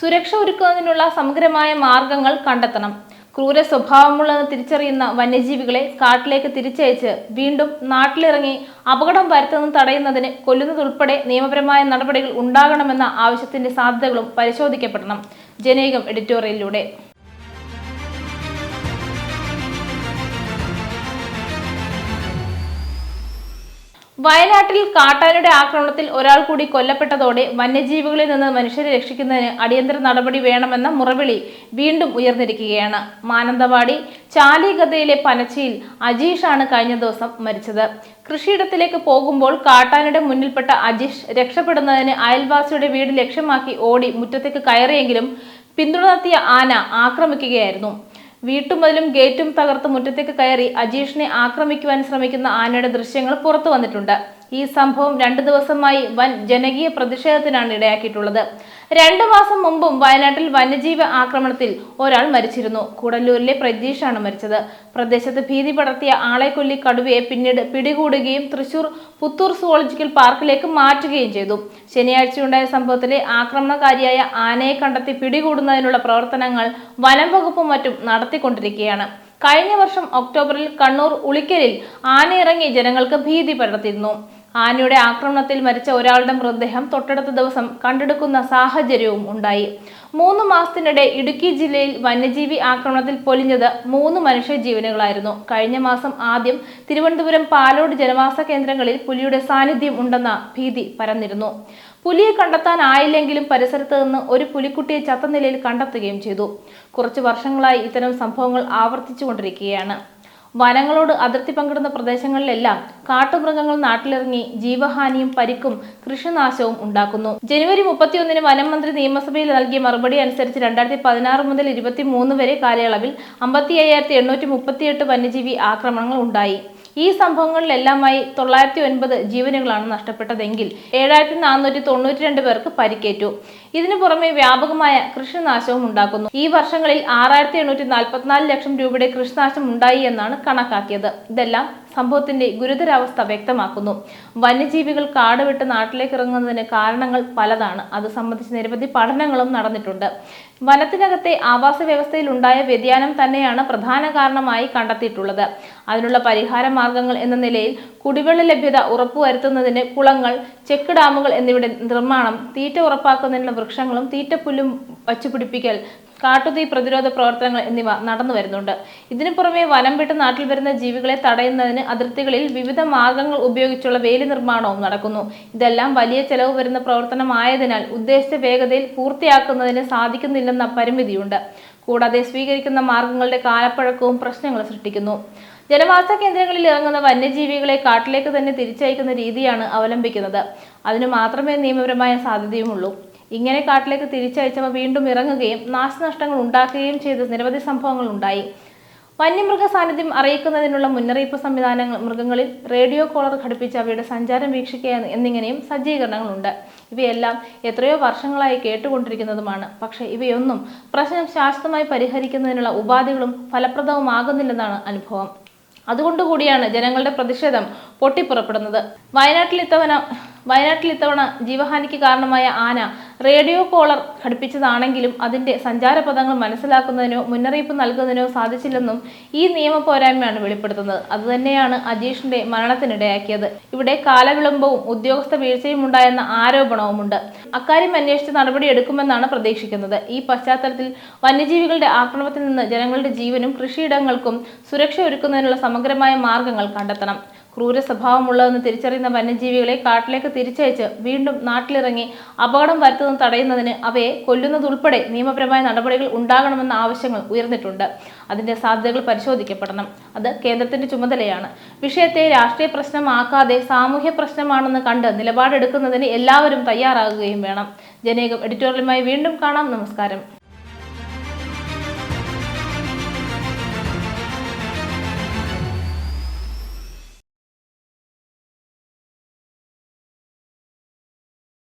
സുരക്ഷ ഒരുക്കുന്നതിനുള്ള സമഗ്രമായ മാർഗങ്ങൾ കണ്ടെത്തണം. ക്രൂര സ്വഭാവമുള്ളതെന്ന് തിരിച്ചറിയുന്ന വന്യജീവികളെ കാട്ടിലേക്ക് തിരിച്ചയച്ച് വീണ്ടും നാട്ടിലിറങ്ങി അപകടം വരുത്തുന്നത് തടയുന്നതിന് കൊല്ലുന്നതുൾപ്പെടെ നിയമപരമായ നടപടികൾ ഉണ്ടാകണമെന്ന ആവശ്യത്തിന്റെ സാധ്യതകളും പരിശോധിക്കപ്പെടണം. ജനേകം എഡിറ്റോറിയലിലൂടെ. വയനാട്ടിൽ കാട്ടാനയുടെ ആക്രമണത്തിൽ ഒരാൾ കൂടി കൊല്ലപ്പെട്ടതോടെ വന്യജീവികളിൽ നിന്ന് മനുഷ്യരെ രക്ഷിക്കുന്നതിന് അടിയന്തര നടപടി വേണമെന്ന മുറവിളി വീണ്ടും ഉയർന്നിരിക്കുകയാണ്. മാനന്തവാടി ചാലിഗതയിലെ പനച്ചിയിൽ അജീഷാണ് കഴിഞ്ഞ ദിവസം മരിച്ചത്. കൃഷിയിടത്തിലേക്ക് പോകുമ്പോൾ കാട്ടാനയുടെ മുന്നിൽപ്പെട്ട അജീഷ് രക്ഷപ്പെടുന്നതിന് അയൽവാസിയുടെ വീട് ലക്ഷ്യമാക്കി ഓടി മുറ്റത്തേക്ക് കയറിയെങ്കിലും പിന്തുണർത്തിയ ആന ആക്രമിക്കുകയായിരുന്നു. വീട്ടുമതിലും ഗേറ്റും തകർത്ത് മുറ്റത്തേക്ക് കയറി അജീഷിനെ ആക്രമിക്കുവാൻ ശ്രമിക്കുന്ന ആനയുടെ ദൃശ്യങ്ങൾ പുറത്തു വന്നിട്ടുണ്ട്. ഈ സംഭവം രണ്ടു ദിവസമായി വൻ ജനകീയ പ്രതിഷേധത്തിനാണ് ഇടയാക്കിയിട്ടുള്ളത്. രണ്ടു മാസം മുമ്പും വയനാട്ടിൽ വന്യജീവി ആക്രമണത്തിൽ ഒരാൾ മരിച്ചിരുന്നു. കൂടല്ലൂരിലെ പ്രജീഷാണ് മരിച്ചത്. പ്രദേശത്ത് ഭീതി പടർത്തിയ ആളെക്കൊല്ലി കടുവയെ പിന്നീട് പിടികൂടുകയും തൃശൂർ പുത്തൂർ സുവോളജിക്കൽ പാർക്കിലേക്ക് മാറ്റുകയും ചെയ്തു. ശനിയാഴ്ചയുണ്ടായ സംഭവത്തിലെ ആക്രമണകാരിയായ ആനയെ കണ്ടെത്തി പിടികൂടുന്നതിനുള്ള പ്രവർത്തനങ്ങൾ വനം വകുപ്പും മറ്റും നടത്തിക്കൊണ്ടിരിക്കുകയാണ്. കഴിഞ്ഞ വർഷം ഒക്ടോബറിൽ കണ്ണൂർ ഉളിക്കലിൽ ആനയിറങ്ങി ജനങ്ങൾക്ക് ഭീതി പടർത്തിയിരുന്നു. ആനയുടെ ആക്രമണത്തിൽ മരിച്ച ഒരാളുടെ മൃതദേഹം തൊട്ടടുത്ത ദിവസം കണ്ടെടുക്കുന്ന സാഹചര്യവും ഉണ്ടായി. മൂന്ന് മാസത്തിനിടെ ഇടുക്കി ജില്ലയിൽ വന്യജീവി ആക്രമണത്തിൽ പൊലിഞ്ഞത് മൂന്ന് മനുഷ്യ ജീവനുകളായിരുന്നു കഴിഞ്ഞ മാസം ആദ്യം തിരുവനന്തപുരം പാലോട് ജനവാസ കേന്ദ്രങ്ങളിൽ പുലിയുടെ സാന്നിധ്യം ഉണ്ടെന്ന ഭീതി പരന്നിരുന്നു. പുലിയെ കണ്ടെത്താനായില്ലെങ്കിലും പരിസരത്ത് നിന്ന് ഒരു പുലിക്കുട്ടിയെ ചത്ത നിലയിൽ കണ്ടെത്തുകയും ചെയ്തു. കുറച്ചു വർഷങ്ങളായി ഇത്തരം സംഭവങ്ങൾ ആവർത്തിച്ചുകൊണ്ടിരിക്കുകയാണ്. വനങ്ങളോട് അതിർത്തി പങ്കിടുന്ന പ്രദേശങ്ങളിലെല്ലാം കാട്ടുമൃഗങ്ങൾ നാട്ടിലിറങ്ങി ജീവഹാനിയും പരിക്കും കൃഷിനാശവും ഉണ്ടാക്കുന്നു. ജനുവരി മുപ്പത്തിയൊന്നിന് വനം മന്ത്രി നിയമസഭയിൽ നൽകിയ മറുപടി അനുസരിച്ച് രണ്ടായിരത്തി പതിനാറ് മുതൽ ഇരുപത്തി മൂന്ന് വരെ കാലയളവിൽ അമ്പത്തി അയ്യായിരത്തി എണ്ണൂറ്റി മുപ്പത്തിയെട്ട് വന്യജീവി ആക്രമണങ്ങൾ ഉണ്ടായി. ഈ സംഭവങ്ങളിലെല്ലാമായി തൊള്ളായിരത്തി ഒൻപത് ജീവനുകളാണ് നഷ്ടപ്പെട്ടതെങ്കിൽ ഏഴായിരത്തി നാനൂറ്റി തൊണ്ണൂറ്റി രണ്ട് പേർക്ക് പരിക്കേറ്റു. ഇതിനു പുറമെ വ്യാപകമായ കൃഷിനാശവും ഉണ്ടാക്കുന്നു. ഈ വർഷങ്ങളിൽ ആറായിരത്തി എണ്ണൂറ്റി നാൽപ്പത്തിനാല് ലക്ഷം രൂപയുടെ കൃഷിനാശം ഉണ്ടായി എന്നാണ് കണക്കാക്കിയത്. ഇതെല്ലാം സംഭവത്തിന്റെ ഗുരുതരാവസ്ഥ വ്യക്തമാക്കുന്നു. വന്യജീവികൾ കാട് വിട്ട് നാട്ടിലേക്ക് ഇറങ്ങുന്നതിന് കാരണങ്ങൾ പലതാണ്. അത് സംബന്ധിച്ച് നിരവധി പഠനങ്ങളും നടന്നിട്ടുണ്ട്. വനത്തിനകത്തെ ആവാസ വ്യവസ്ഥയിൽ ഉണ്ടായ വ്യതിയാനം തന്നെയാണ് പ്രധാന കാരണമായി കണ്ടെത്തിയിട്ടുള്ളത്. അതിനുള്ള പരിഹാര മാർഗങ്ങൾ എന്ന നിലയിൽ കുടിവെള്ള ലഭ്യത ഉറപ്പുവരുത്തുന്നതിന് കുളങ്ങൾ ചെക്ക് ഡാമുകൾ എന്നിവയുടെ നിർമ്മാണം തീറ്റ ഉറപ്പാക്കുന്നതിനുള്ള വൃക്ഷങ്ങളും തീറ്റപ്പുല്ലും വച്ചുപിടിപ്പിക്കൽ കാട്ടുതീ പ്രതിരോധ പ്രവർത്തനങ്ങൾ എന്നിവ നടന്നു വരുന്നുണ്ട്. ഇതിനു പുറമെ വനം വിട്ട് നാട്ടിൽ വരുന്ന ജീവികളെ തടയുന്നതിന് അതിർത്തികളിൽ വിവിധ മാർഗങ്ങൾ ഉപയോഗിച്ചുള്ള വേലി നിർമ്മാണവും നടക്കുന്നു. ഇതെല്ലാം വലിയ ചെലവ് വരുന്ന പ്രവർത്തനമായതിനാൽ ഉദ്ദേശിച്ച വേഗതയിൽ പൂർത്തിയാക്കുന്നതിന് സാധിക്കുന്നില്ലെന്ന പരിമിതിയുണ്ട്. കൂടാതെ സ്വീകരിക്കുന്ന മാർഗങ്ങളുടെ കാലപ്പഴക്കവും പ്രശ്നങ്ങൾ സൃഷ്ടിക്കുന്നു. ജനവാസ കേന്ദ്രങ്ങളിൽ ഇറങ്ങുന്ന വന്യജീവികളെ കാട്ടിലേക്ക് തന്നെ തിരിച്ചയക്കുന്ന രീതിയാണ് അവലംബിക്കുന്നത്. അതിനു മാത്രമേ നിയമപരമായ സാധ്യതയുമുള്ളൂ. ഇങ്ങനെ കാട്ടിലേക്ക് തിരിച്ചയച്ചവ വീണ്ടും ഇറങ്ങുകയും നാശനഷ്ടങ്ങൾ ഉണ്ടാക്കുകയും ചെയ്ത നിരവധി സംഭവങ്ങൾ ഉണ്ടായി. വന്യമൃഗ സാന്നിധ്യം അറിയിക്കുന്നതിനുള്ള മുന്നറിയിപ്പ് സംവിധാനങ്ങൾ മൃഗങ്ങളിൽ റേഡിയോ കോളർ ഘടിപ്പിച്ച് അവയുടെ സഞ്ചാരം വീക്ഷിക്കുക എന്നിങ്ങനെയും സജ്ജീകരണങ്ങളുണ്ട്. ഇവയെല്ലാം എത്രയോ വർഷങ്ങളായി കേട്ടുകൊണ്ടിരിക്കുന്നതുമാണ്. പക്ഷേ ഇവയൊന്നും പ്രശ്നം ശാശ്വതമായി പരിഹരിക്കുന്നതിനുള്ള ഉപാധികളും ഫലപ്രദവുമാകുന്നില്ലെന്നാണ് അനുഭവം. അതുകൊണ്ടുകൂടിയാണ് ജനങ്ങളുടെ പ്രതിഷേധം പൊട്ടിപ്പുറപ്പെടുന്നത്. വയനാട്ടിൽ ഇത്തവണ വയനാട്ടിൽ ഇത്തവണ ജീവഹാനിക്ക് കാരണമായ ആന റേഡിയോ കോളർ ഘടിപ്പിച്ചതാണെങ്കിലും അതിന്റെ സഞ്ചാരപഥങ്ങൾ മനസ്സിലാക്കുന്നതിനോ മുന്നറിയിപ്പ് നൽകുന്നതിനോ സാധിച്ചില്ലെന്നും ഈ നിയമ പോരായ്മയാണ് വെളിപ്പെടുത്തുന്നത്. അതുതന്നെയാണ് അജീഷിന്റെ മരണത്തിനിടയാക്കിയത്. ഇവിടെ കാലവിളംബവും ഉദ്യോഗസ്ഥ വീഴ്ചയും ഉണ്ടായെന്ന ആരോപണവുമുണ്ട്. അക്കാര്യം അന്വേഷിച്ച് നടപടിയെടുക്കുമെന്നാണ് പ്രതീക്ഷിക്കുന്നത്. ഈ പശ്ചാത്തലത്തിൽ വന്യജീവികളുടെ ആക്രമണത്തിൽ നിന്ന് ജനങ്ങളുടെ ജീവനും കൃഷിയിടങ്ങൾക്കും സുരക്ഷ ഒരുക്കുന്നതിനുള്ള സമഗ്രമായ മാർഗങ്ങൾ കണ്ടെത്തണം. ക്രൂര സ്വഭാവമുള്ളതെന്ന് തിരിച്ചറിയുന്ന വന്യജീവികളെ കാട്ടിലേക്ക് തിരിച്ചയച്ച് വീണ്ടും നാട്ടിലിറങ്ങി അപകടം വരുത്തുന്നത് തടയുന്നതിന് അവയെ കൊല്ലുന്നതുൾപ്പെടെ നിയമപരമായ നടപടികൾ ഉണ്ടാകണമെന്ന ആവശ്യങ്ങൾ ഉയർന്നിട്ടുണ്ട്. അതിന്റെ സാധ്യതകൾ പരിശോധിക്കപ്പെടണം. അത് കേന്ദ്രത്തിന്റെ ചുമതലയാണ്. വിഷയത്തെ രാഷ്ട്രീയ പ്രശ്നമാക്കാതെ സാമൂഹ്യ പ്രശ്നമാണെന്ന് കണ്ട് നിലപാടെടുക്കുന്നതിന് എല്ലാവരും തയ്യാറാകുകയും വേണം. ജനേകം എഡിറ്റോറിയലുമായി വീണ്ടും കാണാം. നമസ്കാരം.